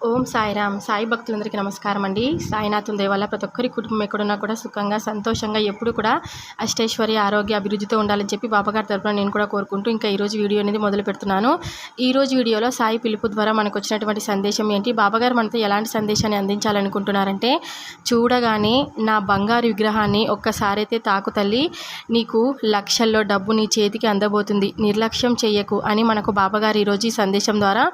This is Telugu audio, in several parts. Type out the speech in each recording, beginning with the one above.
ఓం సాయిరామ్. సాయి భక్తులందరికీ నమస్కారం అండి సాయినాథం దేవాల ప్రతి ఒక్కరి కుటుంబం ఎక్కడున్నా కూడా సుఖంగా సంతోషంగా ఎప్పుడు కూడా అష్టైశ్వర్య ఆరోగ్య అభివృద్ధితో ఉండాలని చెప్పి బాబాగారి తరపున నేను కూడా కోరుకుంటూ ఇంకా ఈరోజు వీడియో అనేది మొదలు పెడుతున్నాను. ఈరోజు వీడియోలో సాయి పిలుపు ద్వారా మనకు వచ్చినటువంటి సందేశం ఏంటి? బాబాగారు మనతో ఎలాంటి సందేశాన్ని అందించాలనుకుంటున్నారంటే చూడగానే నా బంగారు విగ్రహాన్ని ఒక్కసారైతే తాకుతల్లి తాకు తల్లి నీకు లక్షల్లో డబ్బు నీ చేతికి అందబోతుంది. నిర్లక్ష్యం చేయకు అని మనకు బాబాగారు ఈరోజు ఈ సందేశం ద్వారా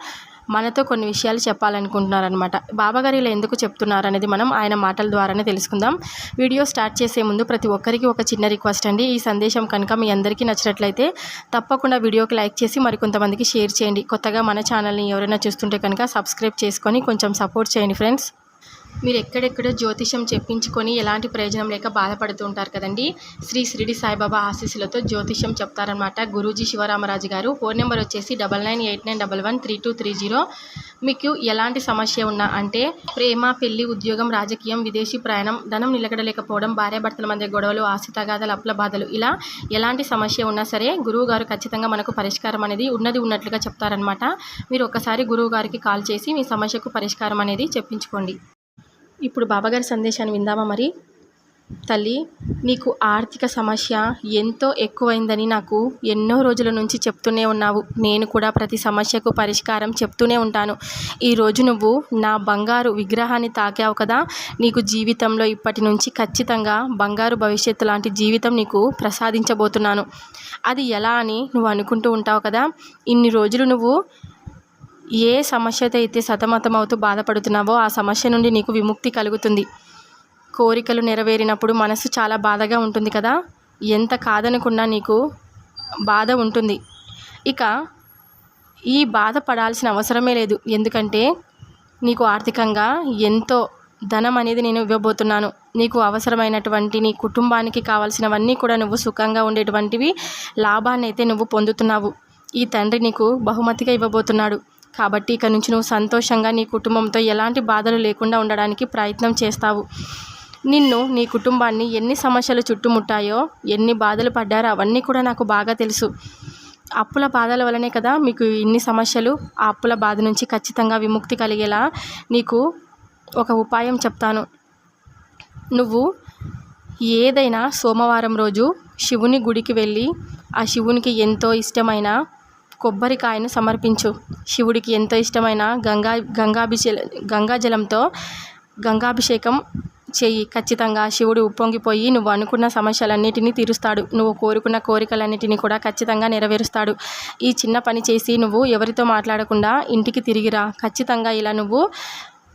మనతో కొన్ని విషయాలు చెప్పాలనుకుంటున్నారనమాట బాబాగారు ఇలా ఎందుకు చెప్తున్నారు అనేది మనం ఆయన మాటల ద్వారానే తెలుసుకుందాం. వీడియో స్టార్ట్ చేసే ముందు ప్రతి ఒక్కరికి ఒక చిన్న రిక్వెస్ట్ అండి. ఈ సందేశం కనుక మీ అందరికీ నచ్చినట్లయితే తప్పకుండా వీడియోకి లైక్ చేసి మరికొంతమందికి షేర్ చేయండి. కొత్తగా మన ఛానల్ని ఎవరైనా చూస్తుంటే కనుక సబ్స్క్రైబ్ చేసుకొని కొంచెం సపోర్ట్ చేయండి ఫ్రెండ్స్. మీరు ఎక్కడెక్కడో జ్యోతిషం చెప్పించుకొని ఎలాంటి ప్రయోజనం లేక బాధపడుతూ ఉంటారు కదండి? శ్రీ షిరిడి సాయిబాబా ఆశీస్సులతో జ్యోతిషం చెప్తారనమాట గురూజీ శివరామరాజు గారు. ఫోన్ నెంబర్ వచ్చేసి double nine eight nine double one three two three zero. మీకు ఎలాంటి సమస్య ఉన్నా అంటే ప్రేమ పెళ్ళి ఉద్యోగం రాజకీయం విదేశీ ప్రయాణం ధనం నిలకడలేకపోవడం భార్యాభర్తల మధ్య గొడవలు ఆస్తి తగాదాలు అప్పుల బాధలు ఇలా ఎలాంటి సమస్య ఉన్నా సరే గురువు గారు ఖచ్చితంగా మనకు పరిష్కారం అనేది ఉన్నది ఉన్నట్లుగా చెప్తారనమాట మీరు ఒకసారి గురువు గారికి కాల్ చేసి మీ సమస్యకు పరిష్కారం అనేది చెప్పించుకోండి. ఇప్పుడు బాబాగారి సందేశాన్ని విందామా మరి? తల్లి నీకు ఆర్థిక సమస్య ఎంతో ఎక్కువైందని నాకు ఎన్నో రోజుల నుంచి చెప్తూనే ఉన్నావు. నేను కూడా ప్రతి సమస్యకు పరిష్కారం చెప్తూనే ఉంటాను. ఈరోజు నువ్వు నా బంగారు విగ్రహాన్ని తాకావు కదా? నీకు జీవితంలో ఇప్పటి నుంచి ఖచ్చితంగా బంగారు భవిష్యత్తు లాంటి జీవితం నీకు ప్రసాదించబోతున్నాను. అది ఎలా అని నువ్వు అనుకుంటూ ఉంటావు కదా? ఇన్ని రోజులు నువ్వు ఏ సమస్యతో అయితే సతమతమవుతూ బాధపడుతున్నావో ఆ సమస్య నుండి నీకు విముక్తి కలుగుతుంది. కోరికలు నెరవేరినప్పుడు మనసు చాలా బాధగా ఉంటుంది కదా? ఎంత కాదనుకున్నా నీకు బాధ ఉంటుంది. ఇక ఈ బాధ పడాల్సిన అవసరమే లేదు. ఎందుకంటే నీకు ఆర్థికంగా ఎంతో ధనం అనేది నేను ఇవ్వబోతున్నాను. నీకు అవసరమైనటువంటి నీ కుటుంబానికి కావాల్సినవన్నీ కూడా నువ్వు సుఖంగా ఉండేటువంటివి లాభాన్ని అయితే నువ్వు పొందుతున్నావు. ఈ తండ్రి నీకు బహుమతిగా ఇవ్వబోతున్నాడు. కాబట్టి ఇక నుంచి నువ్వు సంతోషంగా నీ కుటుంబంతో ఎలాంటి బాధలు లేకుండా ఉండడానికి ప్రయత్నం చేస్తావు. నిన్ను నీ కుటుంబాన్ని ఎన్ని సమస్యలు చుట్టుముట్టాయో ఎన్ని బాధలు పడ్డారో అవన్నీ కూడా నాకు బాగా తెలుసు. అప్పుల బాధల వలనే కదా మీకు ఇన్ని సమస్యలు. ఆ అప్పుల బాధ నుంచి ఖచ్చితంగా విముక్తి కలిగేలా నీకు ఒక ఉపాయం చెప్తాను. నువ్వు ఏదైనా సోమవారం రోజు శివుని గుడికి వెళ్ళి ఆ శివునికి ఎంతో ఇష్టమైన కొబ్బరికాయను సమర్పించు. శివుడికి ఎంతో ఇష్టమైన గంగా గంగాభిషే గంగాజలంతో గంగాభిషేకం చెయ్యి ఖచ్చితంగా శివుడు ఉప్పొంగిపోయి నువ్వు అనుకున్న సమస్యలన్నిటినీ తీరుస్తాడు. నువ్వు కోరుకున్న కోరికలన్నిటినీ కూడా ఖచ్చితంగా నెరవేరుస్తాడు. ఈ చిన్న పని చేసి నువ్వు ఎవరితో మాట్లాడకుండా ఇంటికి తిరిగిరా. ఖచ్చితంగా ఇలా నువ్వు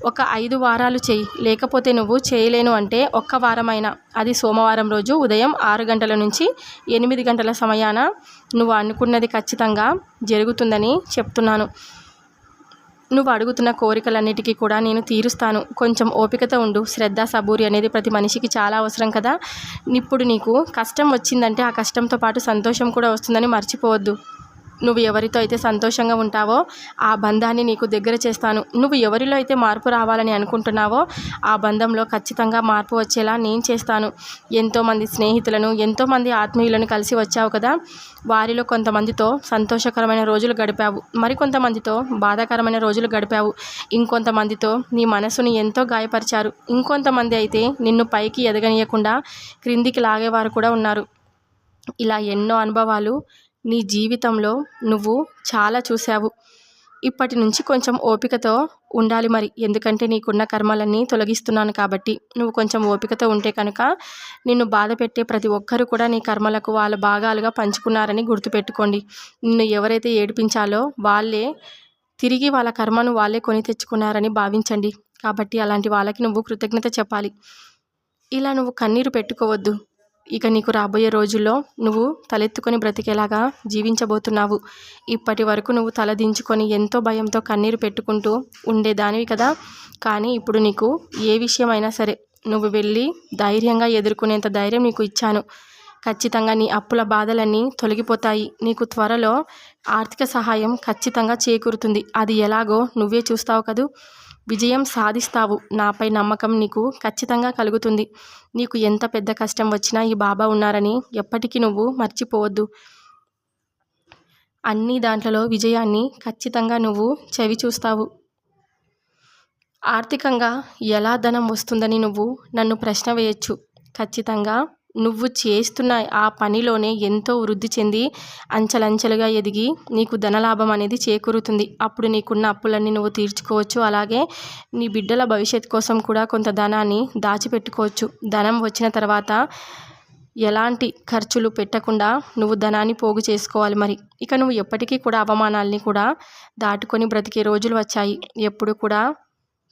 ఒక ఐదు వారాలు చెయ్యి లేకపోతే నువ్వు చేయలేను అంటే ఒక్క వారమైనా. అది సోమవారం రోజు ఉదయం ఆరు గంటల నుంచి ఎనిమిది గంటల సమయాన నువ్వు అనుకున్నది ఖచ్చితంగా జరుగుతుందని చెప్తున్నాను. నువ్వు అడుగుతున్న కోరికలన్నిటికీ కూడా నేను తీరుస్తాను. కొంచెం ఓపికతో ఉండు. శ్రద్ధ సబూరి అనేది ప్రతి మనిషికి చాలా అవసరం కదా. ఇప్పుడు నీకు కష్టం వచ్చిందంటే ఆ కష్టంతో పాటు సంతోషం కూడా వస్తుందని మర్చిపోవద్దు. నువ్వు ఎవరితో అయితే సంతోషంగా ఉంటావో ఆ బంధాన్ని నీకు దగ్గర చేస్తాను. నువ్వు ఎవరిలో అయితే మార్పు రావాలని అనుకుంటున్నావో ఆ బంధంలో ఖచ్చితంగా మార్పు వచ్చేలా నేను చేస్తాను. ఎంతోమంది స్నేహితులను ఎంతోమంది ఆత్మీయులను కలిసి వచ్చావు కదా? వారిలో కొంతమందితో సంతోషకరమైన రోజులు గడిపావు. మరికొంతమందితో బాధాకరమైన రోజులు గడిపావు. ఇంకొంతమందితో నీ మనసుని ఎంతో గాయపరిచారు. ఇంకొంతమంది అయితే నిన్ను పైకి ఎదగనీయకుండా క్రిందికి లాగేవారు కూడా ఉన్నారు. ఇలా ఎన్నో అనుభవాలు నీ జీవితంలో నువ్వు చాలా చూశావు. ఇప్పటి నుంచి కొంచెం ఓపికతో ఉండాలి మరి. ఎందుకంటే నీకున్న కర్మలన్నీ తొలగిస్తున్నాను కాబట్టి. నువ్వు కొంచెం ఓపికతో ఉంటే కనుక నిన్ను బాధ పెట్టే ప్రతి ఒక్కరు కూడా నీ కర్మలకు వాళ్ళ భాగాలుగా పంచుకున్నారని గుర్తుపెట్టుకోండి. నిన్ను ఎవరైతే ఏడిపించాలో వాళ్ళే తిరిగి వాళ్ళ కర్మను వాళ్ళే కొని తెచ్చుకున్నారని భావించండి. కాబట్టి అలాంటి వాళ్ళకి నువ్వు కృతజ్ఞత చెప్పాలి. ఇలా నువ్వు కన్నీరు పెట్టుకోవద్దు. ఇక నీకు రాబోయే రోజుల్లో నువ్వు తలెత్తుకొని బ్రతికేలాగా జీవించబోతున్నావు. ఇప్పటి వరకు నువ్వు తలదించుకొని ఎంతో భయంతో కన్నీరు పెట్టుకుంటూ ఉండేదానివి కదా. కానీ ఇప్పుడు నీకు ఏ విషయమైనా సరే నువ్వు వెళ్ళి ధైర్యంగా ఎదుర్కొనేంత ధైర్యం నీకు ఇచ్చాను. ఖచ్చితంగా నీ అప్పుల బాధలన్నీ తొలగిపోతాయి. నీకు త్వరలో ఆర్థిక సహాయం ఖచ్చితంగా చేకూరుతుంది. అది ఎలాగో నువ్వే చూస్తావు కదూ? విజయం సాధిస్తావు. నాపై నమ్మకం నీకు ఖచ్చితంగా కలుగుతుంది. నీకు ఎంత పెద్ద కష్టం వచ్చినా ఈ బాబా ఉన్నారని ఎప్పటికీ నువ్వు మర్చిపోవద్దు. అన్ని దాంట్లలో విజయాన్ని ఖచ్చితంగా నువ్వు చవి చూస్తావు. ఆర్థికంగా ఎలా ధనం వస్తుందని నువ్వు నన్ను ప్రశ్న వేయచ్చు. ఖచ్చితంగా నువ్వు చేస్తున్న ఆ పనిలోనే ఎంతో వృద్ధి చెంది అంచెలంచెలుగా ఎదిగి నీకు ధనలాభం అనేది చేకూరుతుంది. అప్పుడు నీకున్న అప్పులన్నీ నువ్వు తీర్చుకోవచ్చు. అలాగే నీ బిడ్డల భవిష్యత్ కోసం కూడా కొంత ధనాన్ని దాచిపెట్టుకోవచ్చు. ధనం వచ్చిన తర్వాత ఎలాంటి ఖర్చులు పెట్టకుండా నువ్వు ధనాన్ని పోగు చేసుకోవాలి మరి. ఇక నువ్వు ఎప్పటికీ కూడా అవమానాల్ని కూడా దాటుకొని బ్రతికే రోజులు వచ్చాయి. ఎప్పుడు కూడా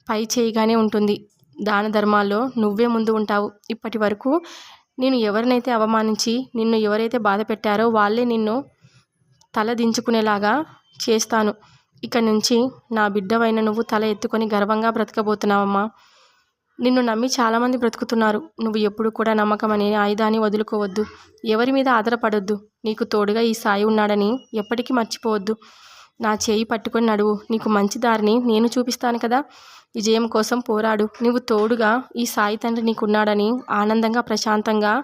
పై చేయిగానే ఉంటుంది. దాన ధర్మాల్లో నువ్వే ముందు ఉంటావు. ఇప్పటి వరకు నేను ఎవరినైతే అవమానించి నిన్ను ఎవరైతే బాధ పెట్టారో వాళ్ళే నిన్ను తల దించుకునేలాగా చేస్తాను. ఇక నుంచి నా బిడ్డవైన నువ్వు తల ఎత్తుకొని గర్వంగా బ్రతకబోతున్నావమ్మా. నిన్ను నమ్మి చాలామంది బ్రతుకుతున్నారు. నువ్వు ఎప్పుడు కూడా నమ్మకం అనే ఆయుధాన్ని వదులుకోవద్దు. ఎవరి మీద ఆధారపడొద్దు. నీకు తోడుగా ఈ సాయి ఉన్నాడని ఎప్పటికీ మర్చిపోవద్దు. నా చేయి పట్టుకొని నడువు. నీకు మంచి దారిని నేను చూపిస్తాను కదా. విజయం కోసం పోరాడు. నువ్వు తోడుగా ఈ సాయి తండ్రి నీకున్నాడని ఆనందంగా ప్రశాంతంగా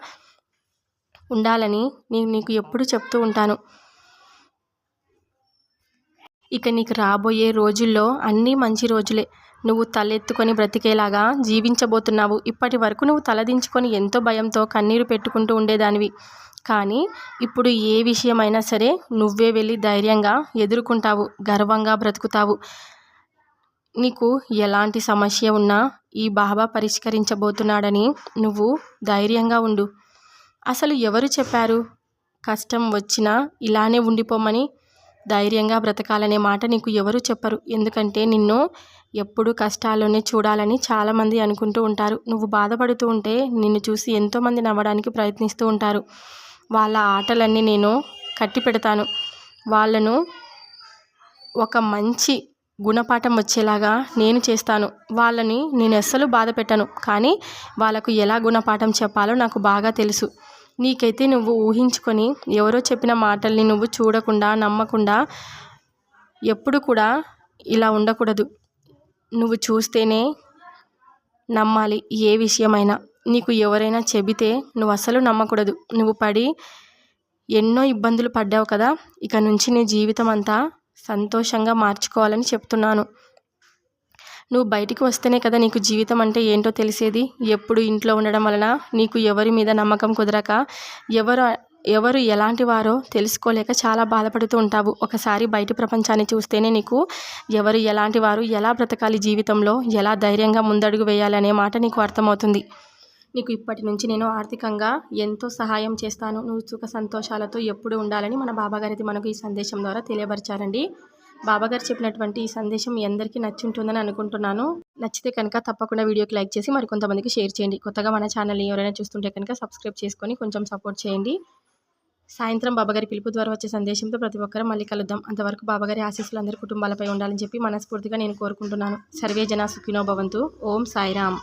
ఉండాలని నేను నీకు ఎప్పుడు చెప్తూ ఉంటాను. ఇక నీకు రాబోయే రోజుల్లో అన్నీ మంచి రోజులే. నువ్వు తలెత్తుకొని బ్రతికేలాగా జీవించబోతున్నావు. ఇప్పటి వరకు నువ్వు తలదించుకొని ఎంతో భయంతో కన్నీరు పెట్టుకుంటూ ఉండేదానివి. కానీ ఇప్పుడు ఏ విషయమైనా సరే నువ్వే వెళ్ళి ధైర్యంగా ఎదుర్కొంటావు గర్వంగా బ్రతుకుతావు. నీకు ఎలాంటి సమస్య ఉన్నా ఈ బాబా పరిష్కరించబోతున్నాడని నువ్వు ధైర్యంగా ఉండు. అసలు ఎవరు చెప్పారు? కష్టం వచ్చినా ఇలానే ఉండిపోమని ధైర్యంగా బ్రతకాలనే మాట నీకు ఎవరు చెప్పరు. ఎందుకంటే నిన్ను ఎప్పుడు కష్టాల్లోనే చూడాలని చాలామంది అనుకుంటూ ఉంటారు. నువ్వు బాధపడుతూ ఉంటే నిన్ను చూసి ఎంతోమంది నవ్వడానికి ప్రయత్నిస్తూ ఉంటారు. వాళ్ళ ఆటలన్నీ నేను కట్టి పెడతాను వాళ్ళను ఒక మంచి గుణపాఠం వచ్చేలాగా నేను చేస్తాను. వాళ్ళని నేను అస్సలు బాధ పెట్టను కానీ వాళ్ళకు ఎలా గుణపాఠం చెప్పాలో నాకు బాగా తెలుసు. నీకైతే నువ్వు ఊహించుకొని ఎవరో చెప్పిన మాటల్ని నువ్వు చూడకుండా నమ్మకుండా ఎప్పుడు కూడా ఇలా ఉండకూడదు. నువ్వు చూస్తేనే నమ్మాలి ఏ విషయమైనా. నీకు ఎవరైనా చెబితే నువ్వు అసలు నమ్మకూడదు. నువ్వు పడి ఎన్నో ఇబ్బందులు పడ్డావు కదా ఇక నుంచి నీ జీవితం అంతా సంతోషంగా మార్చుకోవాలని చెప్తున్నాను. నువ్వు బయటికి వస్తేనే కదా నీకు జీవితం అంటే ఏంటో తెలిసేది? ఎప్పుడు ఇంట్లో ఉండడం వలన నీకు ఎవరి మీద నమ్మకం కుదరక ఎవరు ఎవరు ఎలాంటి వారో తెలుసుకోలేక చాలా బాధపడుతూ ఉంటావు. ఒకసారి బయట ప్రపంచాన్ని చూస్తేనే నీకు ఎవరు ఎలాంటి వారు ఎలా బ్రతకాలి జీవితంలో ఎలా ధైర్యంగా ముందడుగు వేయాలనే మాట నీకు అర్థమవుతుంది. నీకు ఇప్పటి నుంచి నేను ఆర్థికంగా ఎంతో సహాయం చేస్తాను. నువ్వు సుఖ సంతోషాలతో ఎప్పుడు ఉండాలని మన బాబాగారిది మనకు ఈ సందేశం ద్వారా తెలియపరిచారండి. బాబాగారు చెప్పినటువంటి ఈ సందేశం మీ అందరికీ నచ్చుంటుందని అనుకుంటున్నాను. నచ్చితే కనుక తప్పకుండా వీడియోకి లైక్ చేసి మరి కొంతమందికి షేర్ చేయండి. కొత్తగా మన ఛానల్ని ఎవరైనా చూస్తుంటే కనుక సబ్స్క్రైబ్ చేసుకొని కొంచెం సపోర్ట్ చేయండి. సాయంత్రం బాబాగారి పిలుపు ద్వారా వచ్చే సందేశంతో ప్రతి ఒక్కరూ మళ్ళీ కలుద్దాం. అంతవరకు బాబాగారి ఆశీస్సులు అందరి కుటుంబాలపై ఉండాలని చెప్పి మనస్ఫూర్తిగా నేను కోరుకుంటున్నాను. సర్వే జన సుఖినో భవంతు. ఓం సాయిరామ్.